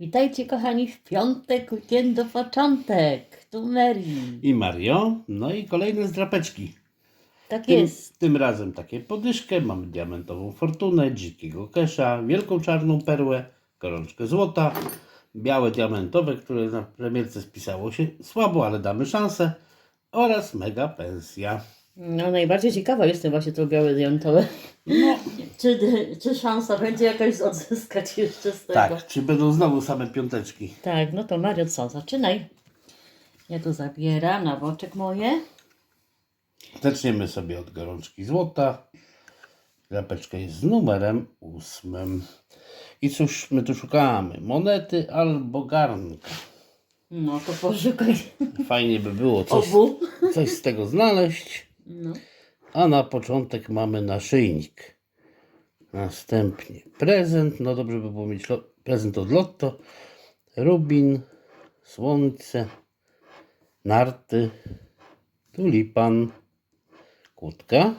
Witajcie kochani w piątek, weekendu początek. Tu Mary. i Mario. No i kolejne zdrapeczki. Tak Tym, jest. tym razem takie podyszkę. Mamy diamentową fortunę, dzikiego kesza, wielką czarną perłę, gorączkę złota, białe diamentowe, które na premierce spisało się słabo, ale damy szansę oraz mega pensja. No najbardziej ciekawa jestem właśnie to białe diamentowe. No, Czy, czy szansa będzie jakaś odzyskać jeszcze z tego? tak, czy będą znowu same piąteczki? Tak, no to Mario co, zaczynaj. Ja tu zabieram na boczek moje. Zaczniemy sobie od gorączki złota. Drapeczka jest z numerem ósmym. I cóż my tu szukamy? Monety albo garnka. No to poszukaj Fajnie by było coś, obu. coś z tego znaleźć. No. A na początek mamy naszyjnik. Następnie prezent. No dobrze by było mieć prezent od Lotto. Rubin, słońce, narty, tulipan, kłódka,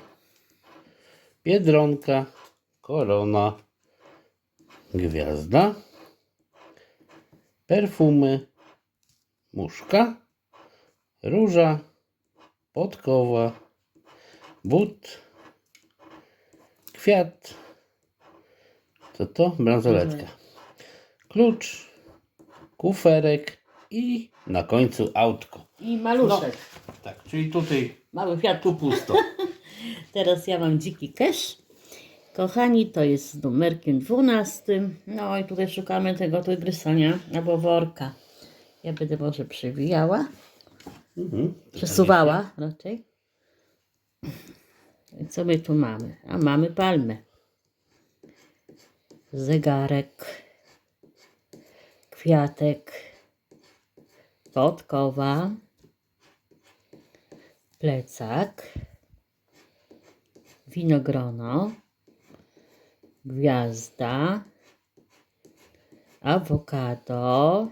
biedronka, korona, gwiazda, perfumy, muszka, róża, podkowa, but, kwiat, co to? Bransoletka. Klucz, kuferek i na końcu autko. I maluszek. Tak, czyli tutaj Mały Fiat. tu pusto. Teraz ja mam dziki cash. Kochani, to jest z numerkiem 12. No i tutaj szukamy tego tygrysania albo worka. Ja będę może przewijała, Mhm. przesuwała raczej. Co my tu mamy? A mamy palmę. Zegarek. Kwiatek. Podkowa. Plecak winogrono, gwiazda, awokado,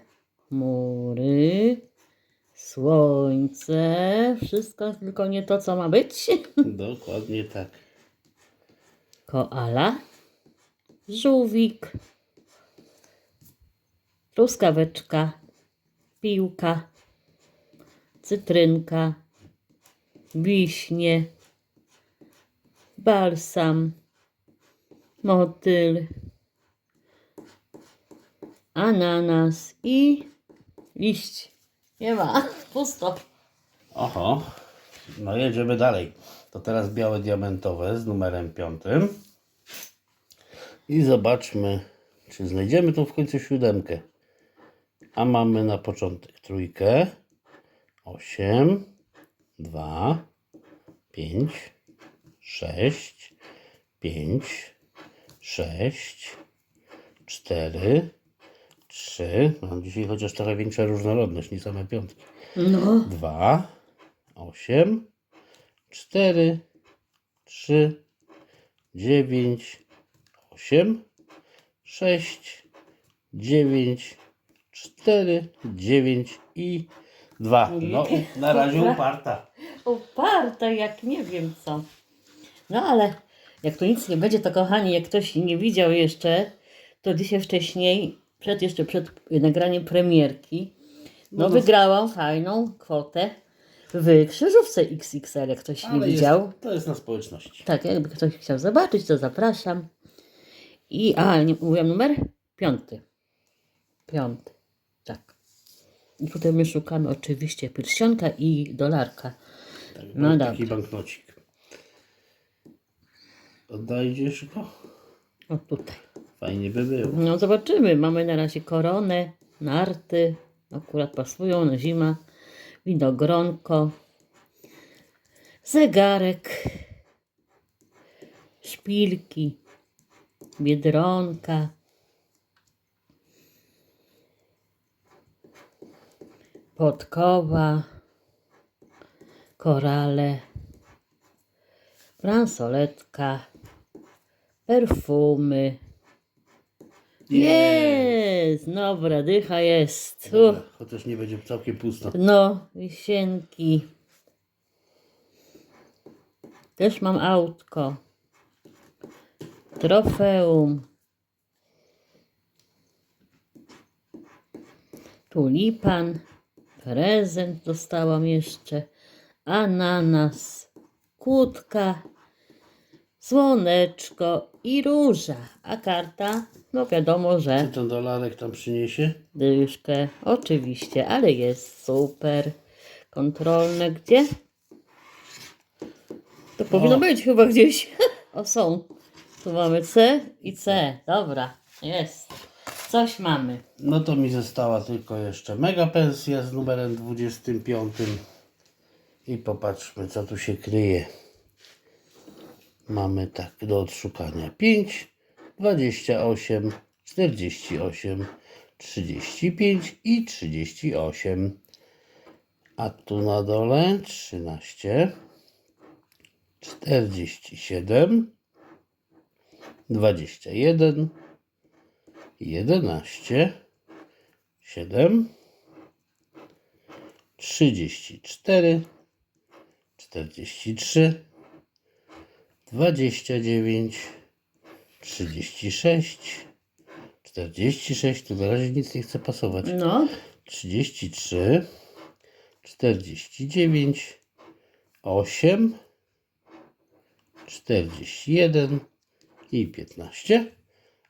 chmury, słońce, wszystko tylko nie to, co ma być. Dokładnie tak. Koala, żółwik, truskaweczka, piłka, cytrynka, wiśnie, balsam, motyl, ananas i liść. Nie ma, pusto. Oho, no jedziemy dalej. To teraz białe diamentowe z numerem piątym. I zobaczmy, czy znajdziemy tu w końcu siódemkę. A mamy na początek trójkę, osiem, dwa, pięć, sześć, pięć, sześć, cztery, trzy. Mam dzisiaj chociaż trochę większa różnorodność niż same piątki. No, dwa, osiem, cztery, trzy, dziewięć, osiem, sześć, dziewięć, cztery, dziewięć i dwa. No, na razie uparta. uparta jak nie wiem co. No ale jak tu nic nie będzie, to kochani, jak ktoś nie widział jeszcze, to dzisiaj wcześniej, przed jeszcze przed nagraniem premierki, no, No, wygrałam fajną kwotę w krzyżówce XXL, jak ktoś nie widział. Jest, to jest na społeczności. Tak, jakby ktoś chciał zobaczyć, to zapraszam. I, a, nie mówiłam numer? Piąty. Piąty, tak. I tutaj my szukamy oczywiście pierścionka i dolarka. Tak, No taki dobra. banknocik. Oddajesz go? O tutaj. Fajnie by było. No zobaczymy. Mamy na razie koronę, narty. Akurat pasują na zima. Winogronko. Zegarek. Szpilki. Biedronka. Podkowa. Korale. Bransoletka. Perfumy. Jest! Dobra, dycha jest. Dobra, Chociaż nie będzie całkiem pusto. No, wisienki. Też mam autko. Trofeum. tulipan, prezent dostałam jeszcze, ananas, kłódka, słoneczko i róża. A karta, no wiadomo, Czy że ten dolarek tam przyniesie? dyszkę, oczywiście, ale jest super. Kontrolne gdzie? To powinno być chyba gdzieś. O, są. Tu mamy C i C. Dobra, jest. Coś mamy. No to mi została tylko jeszcze mega pensja z numerem 25. I popatrzmy, co tu się kryje. Mamy tak do odszukania 5, 28, 48, 35 i 38. A tu na dole 13, 47, 21, 11, 7, 34, 43, 29, 36, 46, tu na razie nic nie chce pasować. No, 33, 49, 8, 41 i 15,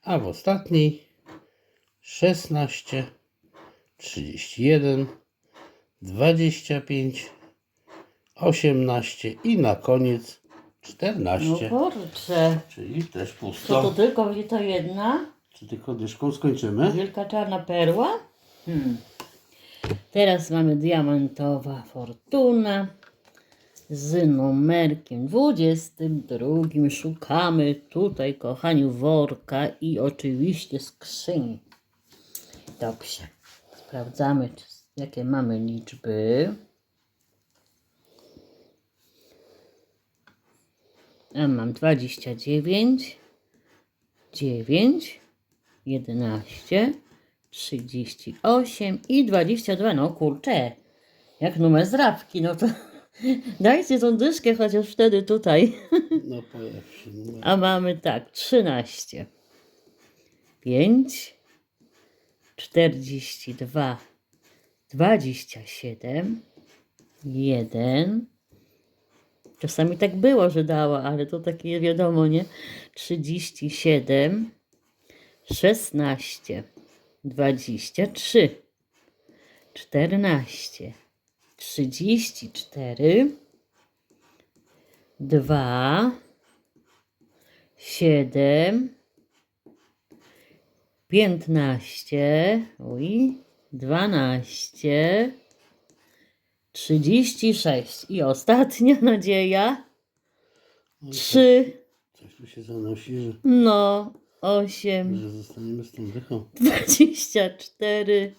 a w ostatniej 16, 31, 25, 18 i na koniec no 14. kurczę. Czyli też to pusto. tylko będzie to jedna? Czy tylko dyszką skończymy? Wielka czarna perła? Hmm. Teraz mamy diamentowa fortuna z numerkiem 22. Szukamy tutaj, kochani, worka i oczywiście skrzyni. Dobrze. Sprawdzamy, czy, jakie mamy liczby. A mam 29, 9, 11, 38 i 22. No kurczę, jak numer zrabki, no to dajcie tą dyszkę chociaż wtedy tutaj. No numer. A mamy tak, 13, 5, 42, 27, 1. Czasami tak było, że dała, ale to takie wiadomo, nie? 37, 16, 23, 14, 34, 2, 7, 15, uj, 12, 36 i ostatnia nadzieja, 3, Coś tu się zanosi, że, no, 8, że zostaniemy z tą dychą. 24,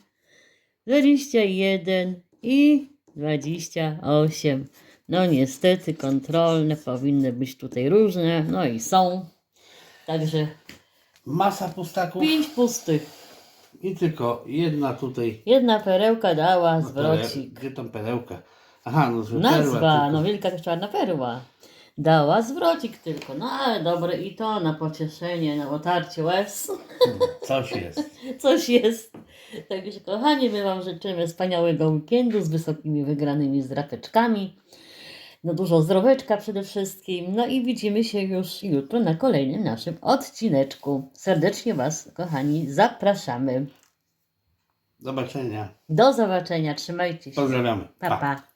21 i 28. No niestety kontrolne powinny być tutaj różne, no i są. Także Masa pustaków. pięć pustych. I tylko jedna tutaj Jedna perełka dała No zwrocik. Gdzie tą perełkę? Aha, no zły Nazwa, no tylko- wielka czarna perła. Dała zwrocik tylko, no ale dobre i to na pocieszenie, na otarcie łez. Coś jest. Coś jest. Także kochani, my Wam życzymy wspaniałego weekendu z wysokimi wygranymi zdrapeczkami. No dużo zdroweczka przede wszystkim. No i widzimy się już jutro na kolejnym naszym odcineczku. Serdecznie Was, kochani, zapraszamy. Zobaczenia. Do zobaczenia. Trzymajcie się. Pozdrawiamy. Pa, pa.